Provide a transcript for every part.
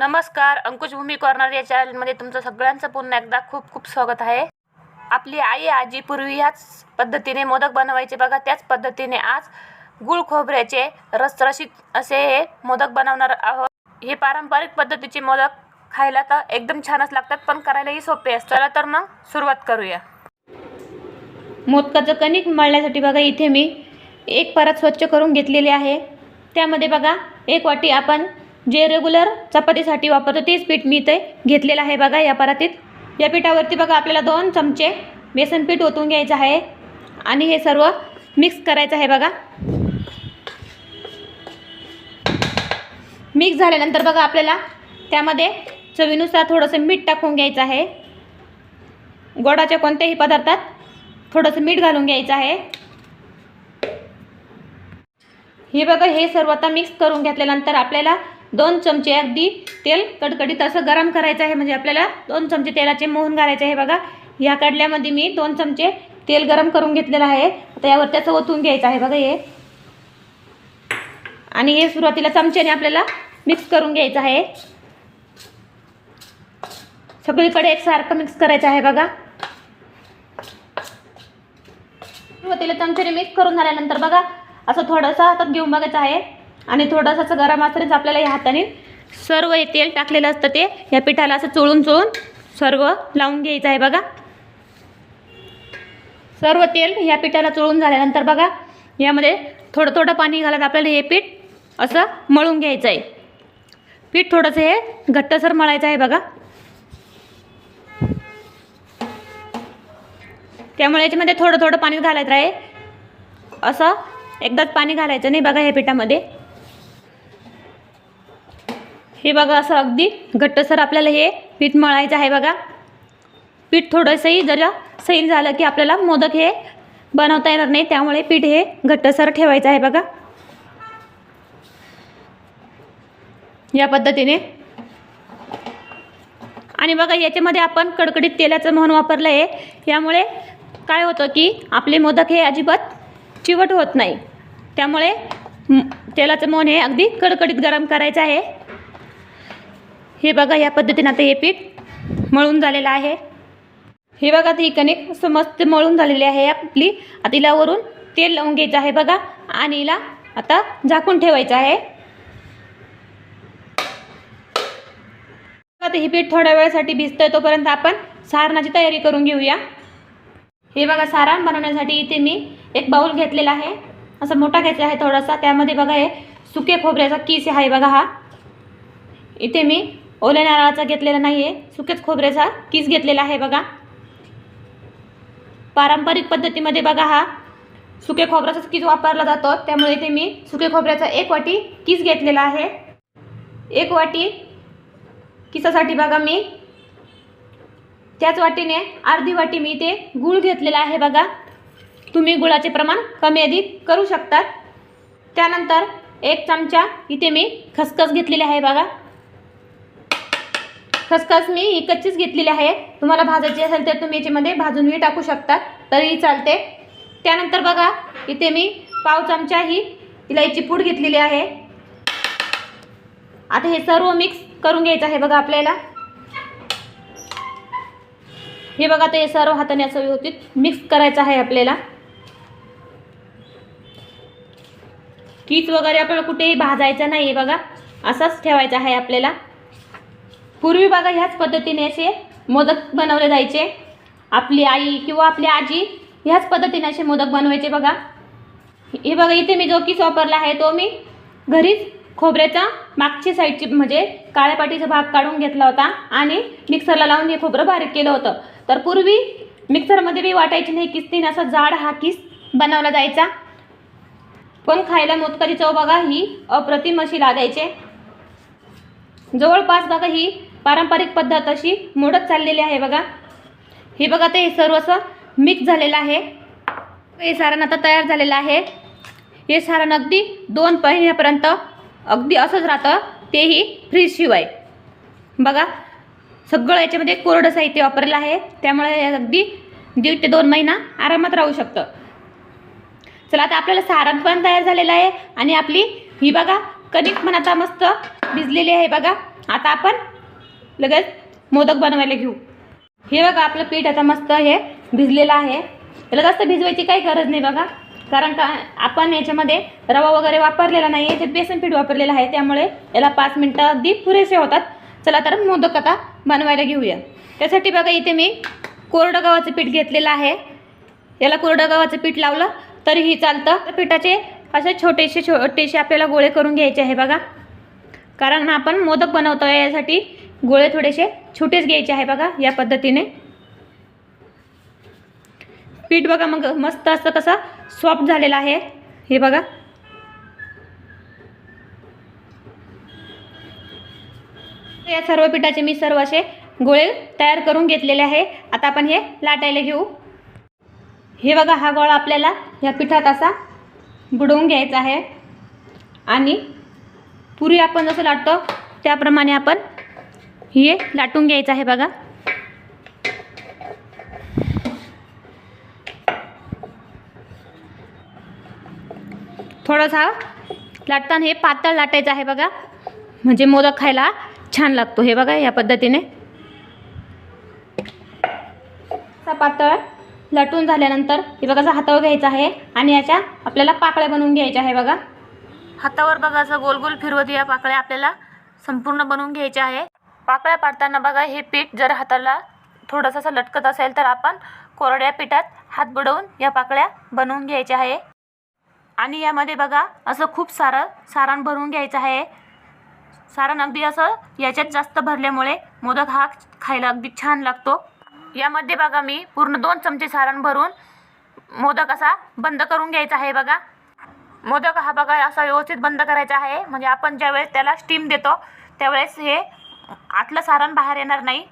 नमस्कार अंकुशभूमी कॉर्नर या चॅनलमध्ये तुमचं सगळ्यांचं पुन्हा एकदा खूप खूप स्वागत आहे. आपली आई आजी पूर्वी ह्याच पद्धतीने मोदक बनवायचे बघा त्याच पद्धतीने आज गुळ खोबऱ्याचे रसरशीत असे हे मोदक बनवणार आहोत. हे पारंपरिक पद्धतीचे मोदक खायला तर एकदम छानच लागतात पण करायलाही सोपे असतात. चला तर मग सुरुवात करूया. मोदकाचं कणिक मळण्यासाठी बघा इथे मी एक परत स्वच्छ करून घेतलेली आहे. त्यामध्ये बघा एक वाटी आपण जे रेग्युलर चपातीसाठी वापरतो तेच पीठ मी इथे घेतलेलं आहे बघा या परातीत. या पिठावरती बघा आपल्याला दोन चमचे बेसन पीठ ओतून घ्यायचं आहे. आणि हे सर्व मिक्स करायचं आहे बघा. मिक्स झाल्यानंतर बघा आपल्याला त्यामध्ये चवीनुसार थोडंसं मीठ टाकून घ्यायचं आहे. गोडाच्या कोणत्याही पदार्थात थोडंसं मीठ घालून घ्यायचं आहे. हे बघा हे सर्व आता मिक्स करून घेतल्यानंतर आपल्याला दोन चमचे अगदी तेल कडकडीत असं गरम करायचं आहे. म्हणजे आपल्याला दोन चमचे तेलाचे मोहन घालायचे आहे बघा. ह्या कडल्यामध्ये मी दोन चमचे तेल गरम करून घेतलेलं आहे. आता यावर त्याचं ओतून घ्यायचं आहे बघा हे. आणि हे सुरुवातीला चमच्याने आपल्याला मिक्स करून घ्यायचं आहे. सगळीकडे एकसारखं मिक्स करायचं आहे बघा. सुरुवातीला चमच्याने मिक्स करून झाल्यानंतर बघा असं थोडंसं हातात घेऊन बघायचं आहे. आणि थोडंसं असं गरम असतानाच आपल्याला या हाताने सर्व हे तेल टाकलेलं असतं ते. या पिठाला असं चोळून चोळून सर्व लावून घ्यायचं आहे बघा. सर्व तेल या पिठाला चोळून झाल्यानंतर बघा यामध्ये थोडं थोडं पाणी घालत आपल्याला हे पीठ असं मळून घ्यायचं आहे. पीठ थोडंसं हे घट्टसर मळायचं आहे बघा. त्यामुळे याच्यामध्ये थोडं थोडं पाणी घालायचं आहे. असं एकदाच पाणी घालायचं नाही बघा ह्या पिठामध्ये. हे बघा असं अगदी घट्टसर आपल्याला हे पीठ मळायचं आहे बघा. पीठ थोडंसंही जरा सैल झालं की आपल्याला मोदक हे बनवता येणार नाही त्यामुळे पीठ हे घट्टसर ठेवायचं आहे बघा. या पद्धतीने. आणि बघा याच्यामध्ये आपण कडकडीत तेलाचं म्हणून वापरलं आहे. यामुळे काय होतं की आपले मोदक हे अजिबात चिवट होत नाही. त्यामुळे तेलाचं मोहन हे अगदी कडकडीत गरम करायचं आहे. हे बघा या पद्धतीने आता हे पीठ मळून झालेलं आहे. हे बघा ती कणिक असं मस्त मळून झालेली आहे आपली. आता हिला वरून तेल लावून घ्यायचं आहे बघा आणि हिला आता झाकून ठेवायचं आहे. आता हे पीठ थोड्या वेळासाठी भिजतंय तोपर्यंत आपण सारणाची तयारी करून घेऊया. हे बघा सारण बनवण्यासाठी इथे मी एक बाऊल घेतलेला आहे. असा मोठा घ्यायचा आहे थोडासा. त्यामध्ये बघा हे सुके खोबऱ्याचा किस आहे बघा हा. इथे मी ओल्या नारळाचा घेतलेला नाही आहे सुकेच खोबऱ्याचा किस घेतलेला आहे बघा. पारंपरिक पद्धतीमध्ये बघा हा. सुके खोबऱ्याचाच किस वापरला जातो. त्यामुळे इथे मी सुके खोबऱ्याचा एक वाटी किस घेतलेला आहे. एक वाटी किसासाठी बघा मी. त्याच वाटीने अर्धी वाटी मी इथे गूळ घेतलेला आहे बघा. तुम्ही गुळाचे प्रमाण कमी अधिक करू शकतात. त्यानंतर एक चमचा इथे मी खसखस घेतलेली आहे बघा. खसखस मी ही कच्चीच घेतलेली आहे. तुम्हाला भाजायची असेल तर तुम्ही याच्यामध्ये भाजूनही टाकू शकता तरीही चालते. त्यानंतर बघा इथे मी पाव चमचा ही इलायची पूड घेतलेली आहे. आता हे सर्व मिक्स करून घ्यायचं आहे बघा आपल्याला. हे बघा ते सर्व हाताने असं व्यवस्थित मिक्स करायचं आहे आपल्याला. कीच वगैरे आपल्याला कुठेही भाजायचं नाही आहे बघा. असाच ठेवायचा आहे आपल्याला. पूर्वी बघा ह्याच पद्धतीने असे मोदक बनवले जायचे. आपली आई किंवा आपली आजी ह्याच पद्धतीने असे मोदक बनवायचे बघा. हे बघा इथे मी जो किस वापरला आहे तो मी घरीच खोबऱ्याचा मागची साईडची म्हणजे काळ्या पाटीचा भाग काढून घेतला होता आणि मिक्सरला लावून हे खोबरं बारीक केलं होतं. तर पूर्वी मिक्सरमध्ये बी वाटायची नाही किस्तीने असा जाड हा किस बनवला जायचा. पण खायला मोदकाची चव बघा ही अप्रतिम अशी लागायचे. जवळपास बघा ही पारंपरिक पद्धत अशी मोडत चाललेली आहे बघा. हे बघा ते सर्व असं मिक्स झालेलं आहे. हे सारण आता तयार झालेलं आहे. हे सारण अगदी दोन महिन्यापर्यंत अगदी असंच राहतं तेही फ्रीजशिवाय बघा सगळं याच्यामध्ये कोरडं साहित्य वापरलं आहे. त्यामुळे हे अगदी दीड ते दोन महिना आरामात राहू शकतं. चला आता आपल्याला सारण पण तयार झालेलं आहे आणि आपली ही बघा कणिक पण आता मस्त भिजलेली आहे बघा. आता आपण लगेच मोदक बनवायला घेऊ. हे बघा आपलं पीठ आता मस्त हे भिजलेलं आहे. याला जास्त भिजवायची काही गरज नाही बघा. कारण का आपण याच्यामध्ये रवा वगैरे वापरलेला नाही आहे ते बेसन पीठ वापरलेलं आहे. त्यामुळे याला पाच मिनटं अगदी पुरेसे होतात. चला तर मोदक आता बनवायला घेऊया. त्यासाठी बघा इथे मी कोरडं गव्हाचं पीठ घेतलेलं आहे. याला कोरडं गव्हाचं पीठ लावलं तरीही चालतं. त्या पिठाचे असे छोटेसे छोटेसे आपल्याला गोळे करून घ्यायचे आहे बघा. कारण आपण मोदक बनवतो आहे यासाठी गोळे थोडेसे छोटेच घ्यायचे आहे बघा या पद्धतीने. पीठ बघा मग मस्त असं कसं सॉफ्ट झालेला आहे. हे बघा. या सर्व पिठाचे मी सर्व असे गोळे तयार करून घेतलेले आहे. आता आपण हे लाटायला घेऊ. हे बघा हा गोळा आपल्याला या पिठात असा बुडवून घ्यायचा आहे. आणि पुरी आपण जसं लाटतो त्याप्रमाणे आपण हे लाटून घ्यायचं आहे बघा. थोडासा लाटताना हे पातळ लाटायचं आहे बघा. म्हणजे मोदक खायला छान लागतो हे बघा या पद्धतीने. पातळ लाटून झाल्यानंतर हे बघा असं हातावर घ्यायचं आहे आणि याच्या आपल्याला पाकळ्या बनवून घ्यायच्या आहे बघा. हातावर बघा असं गोल गोल फिरवत या पाकळ्या आपल्याला संपूर्ण बनवून घ्यायच्या आहे. पाकळ्या पाडताना बघा हे पीठ जर हाताला थोडंसं असं लटकत असेल तर आपण कोरड्या पिठात हात बुडवून या पाकळ्या बनवून घ्यायच्या आहे. आणि यामध्ये बघा असं खूप सारं सारण भरून घ्यायचं आहे. सारण अगदी असं याच्यात जास्त भरल्यामुळे मोदक हा खायला अगदी छान लागतो. यामध्ये बघा मी पूर्ण दोन चमचे सारण भरून मोदक असा बंद करून घ्यायचा आहे बघा. मोदक हा बघा असा व्यवस्थित बंद करायचा आहे. म्हणजे आपण ज्यावेळेस त्याला स्टीम देतो त्यावेळेस हे आतलं सारण बाहेर येणार नाही.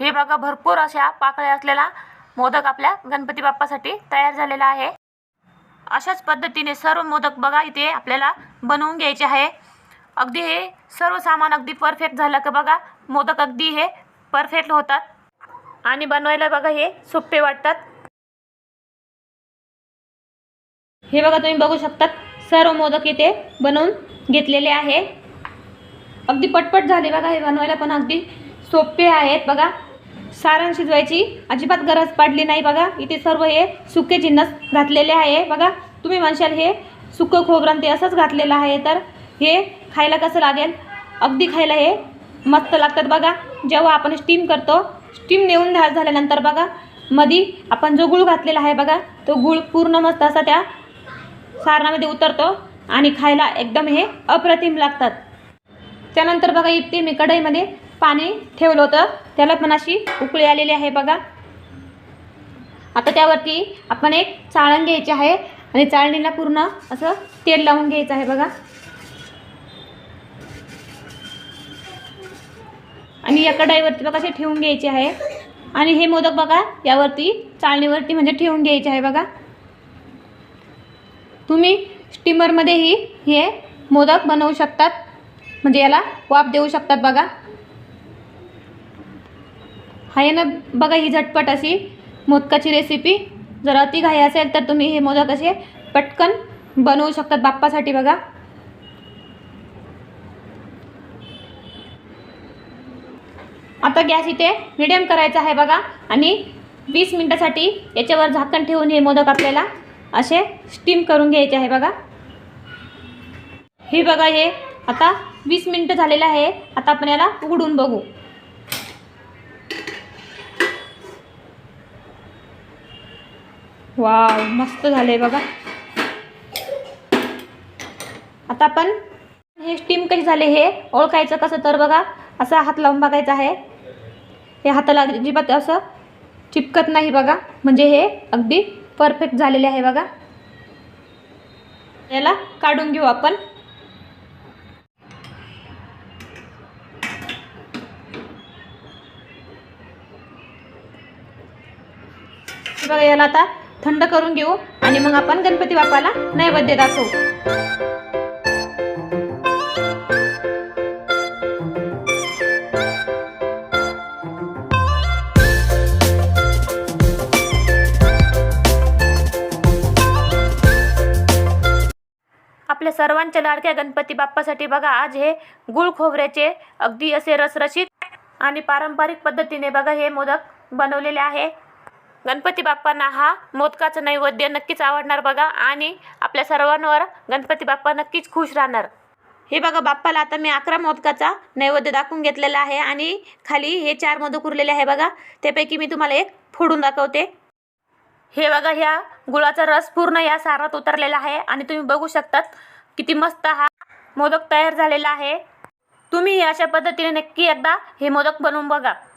हे बघा भरपूर अशा पाकळ्या असलेला मोदक आपल्या गणपती बाप्पासाठी तयार झालेला आहे. अशाच पद्धतीने सर्व मोदक बघा इथे आपल्याला बनवून घ्यायचे आहे. अगदी हे सर्व सामान अगदी परफेक्ट झालं का बघा मोदक अगदी हे परफेक्ट होतात. आणि बनवायला बघा हे सोपे वाटतात. हे बघा तुम्ही बघू शकतात सर्व मोदक इथे बनवून घेतलेले आहे. अगदी पटपट झाले बघा हे बनवायला पण अगदी सोपे आहेत बघा. सारण शिजवायची अजिबात गरज पडली नाही बघा. इथे सर्व हे सुके जिन्नस घातलेले आहे बघा. तुम्ही म्हणशाल हे सुकं खोबरं ते असंच घातलेलं आहे तर हे खायला कसं लागेल? अगदी खायला हे मस्त लागतात बघा. जेव्हा आपण स्टीम करतो स्टीम नेऊन झा झाल्यानंतर बघा मधी आपण जो गुळ घातलेला आहे बघा तो गुळ पूर्ण मस्त असा त्या सारणामध्ये उतरतो आणि खायला एकदम हे अप्रतिम लागतात. त्यानंतर बघा इथे मी कढईमध्ये पाणी ठेवलं होतं. त्याला पण अशी उकळी आलेली आहे बघा. आता त्यावरती आपण एक चाळण घ्यायची आहे आणि चाळणीला पूर्ण असं तेल लावून घ्यायचं आहे बघा. आणि या कढाईवरती बघा असे ठेवून घ्यायचे आहे. आणि हे मोदक बघा यावरती चाळणीवरती म्हणजे ठेवून घ्यायचे आहे बघा. तुम्ही स्टीमरमध्येही हे मोदक बनवू शकतात. म्हणजे याला वाफ देऊ शकतात बघा. आहे ना बघा ही झटपट अशी मोदकाची रेसिपी जर अति घाई असेल तर तुम्ही हे मोदक असे पटकन बनवू शकतात बाप्पासाठी बघा. आता गॅस इथे मिडियम करायचा आहे बघा आणि वीस मिनटासाठी याच्यावर झाकण ठेवून हे मोदक आपल्याला असे स्टीम करून घ्यायचे आहे बघा. हे बघा हे आता वीस मिनटं झालेलं आहे. आता आपण याला उघडून बघू. वाव मस्त झालंय बघा. आता आपण हे स्टीम कशी झाले हे ओळखायचं कसं तर बघा. असा हात लावून बघायचा आहे. हे हाताला अजिबात असं चिपकत नाही बघा. म्हणजे हे अगदी परफेक्ट झालेले आहे बघा. याला काढून घेऊ आपण. बघा याला आता थंड करून घेऊ आणि मग आपण गणपती बाप्पाला नैवेद्य दाखवू. आपल्या सर्वांच्या लाडक्या गणपती बाप्पासाठी बघा आज हे गुळ खोबऱ्याचे अगदी असे रसरशीत आणि पारंपरिक पद्धतीने बघा हे मोदक बनवलेले आहे. गणपती बाप्पांना हा मोदकाचं नैवेद्य नक्कीच आवडणार बघा आणि आपल्या सर्वांवर गणपती बाप्पा नक्कीच खुश राहणार. हे बघा बाप्पाला आता मी अकरा मोदकाचा नैवेद्य दाखवून घेतलेला आहे आणि खाली हे चार मोदक उरलेले आहे बघा. त्यापैकी मी तुम्हाला एक फोडून दाखवते. हे बघा ह्या गुळाचा रस पूर्ण या सारात उतरलेला आहे आणि तुम्ही बघू शकतात किती मस्त हा मोदक तयार झालेला आहे. तुम्ही अशा पद्धतीने नक्की एकदा हे मोदक बनवून बघा.